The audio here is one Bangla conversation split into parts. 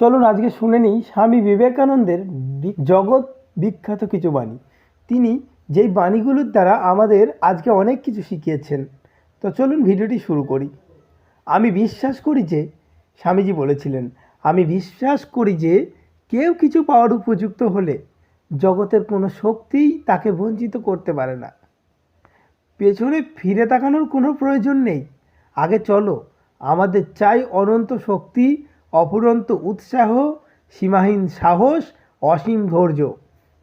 চলুন আজকে শুনে নিই স্বামী বিবেকানন্দের জগৎ বিখ্যাত কিছু বাণী। তিনি যেই বাণীগুলোর দ্বারা আমাদের আজকে অনেক কিছু শিখিয়েছেন। তো চলুন ভিডিওটি শুরু করি। আমি বিশ্বাস করি যে, স্বামীজি বলেছিলেন, আমি বিশ্বাস করি যে কেউ কিছু পাওয়ার উপযুক্ত হলে জগতের কোনো শক্তিই তাকে বঞ্চিত করতে পারে না। পেছনে ফিরে তাকানোর কোনো প্রয়োজন নেই। আগে চলো, আমাদের চাই অনন্ত শক্তি অপুরন্ত উৎসাহ, সীমাহীন সাহস, অসীম ধৈর্য।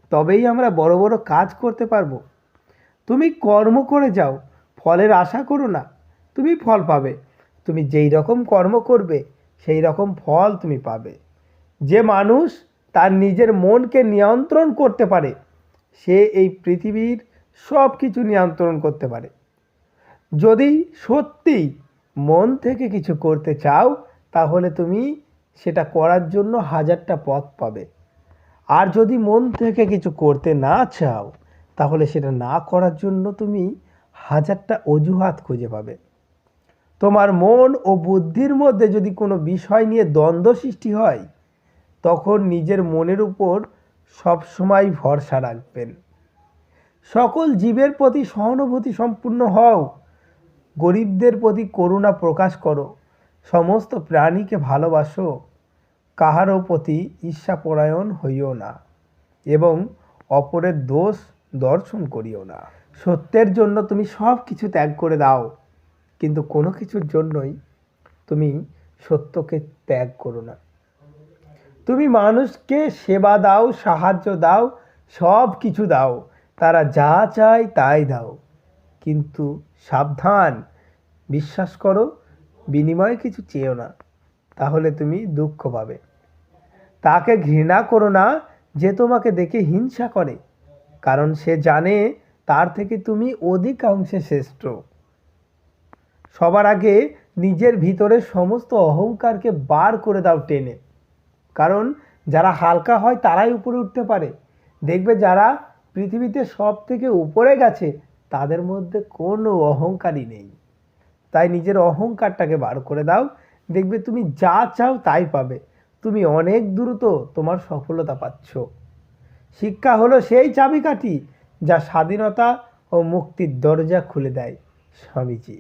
তবেই আমরা বড় বড় কাজ করতে পারব। তুমি কর্ম করে যাও, ফলের আশা করো না, তুমি ফল পাবে। তুমি যেই রকম কর্ম করবে, সেই রকম ফল তুমি পাবে। যে মানুষ তার নিজের মনকে নিয়ন্ত্রণ করতে পারে, সে এই পৃথিবীর সব কিছু নিয়ন্ত্রণ করতে পারে। যদি সত্যিই মন থেকে কিছু করতে চাও তাহলে তুমি সেটা করার জন্য হাজারটা পথ পাবে। আর যদি মন থেকে কিছু করতে না চাও, তাহলে সেটা না করার জন্য তুমি হাজারটা অজুহাত খুঁজে পাবে। তোমার মন ও বুদ্ধির মধ্যে যদি কোনো বিষয় নিয়ে দ্বন্দ্ব সৃষ্টি হয়, তখন নিজের মনের উপর সবসময় ভরসা রাখবেন। সকল জীবের প্রতি সহানুভূতি সম্পূর্ণ হও, গরিবদের প্রতি করুণা প্রকাশ করো। সমস্ত প্রাণীকে ভালোবাসো, কাহারও প্রতি ঈর্ষাপরায়ণ হইও না এবং অপরের দোষ দর্শন করিও না। সত্যের জন্য তুমি সব কিছু ত্যাগ করে দাও, কিন্তু কোনো কিছুর জন্যই তুমি সত্যকে ত্যাগ করো না। তুমি মানুষকে সেবা দাও, সাহায্য দাও সব কিছু দাও, তারা যা চায় তাই দাও, কিন্তু সাবধান, বিশ্বাস করো বিনিময়ে কিছু চেয়েও না, তাহলে তুমি দুঃখ পাবে। তাকে ঘৃণা করো না যে তোমাকে দেখে হিংসা করে, কারণ সে জানে তার থেকে তুমি অধিকাংশে শ্রেষ্ঠ। সবার আগে নিজের ভিতরে সমস্ত অহংকারকে বার করে দাও টেনে, কারণ যারা হালকা হয় তারাই উপরে উঠতে পারে। দেখবে যারা পৃথিবীতে সব থেকে উপরে গেছে, তাদের মধ্যে কোনো অহংকারই নেই। তাই নিজের অহংকারটাকে বার করে দাও। দেখবে তুমি যা চাও তাই পাবে। তুমি অনেক দ্রুত তোমার সফলতা পাচ্ছ। শিক্ষা হলো সেই চাবিকাঠি যা স্বাধীনতা ও মুক্তির দরজা খুলে দেয় স্বামীজি।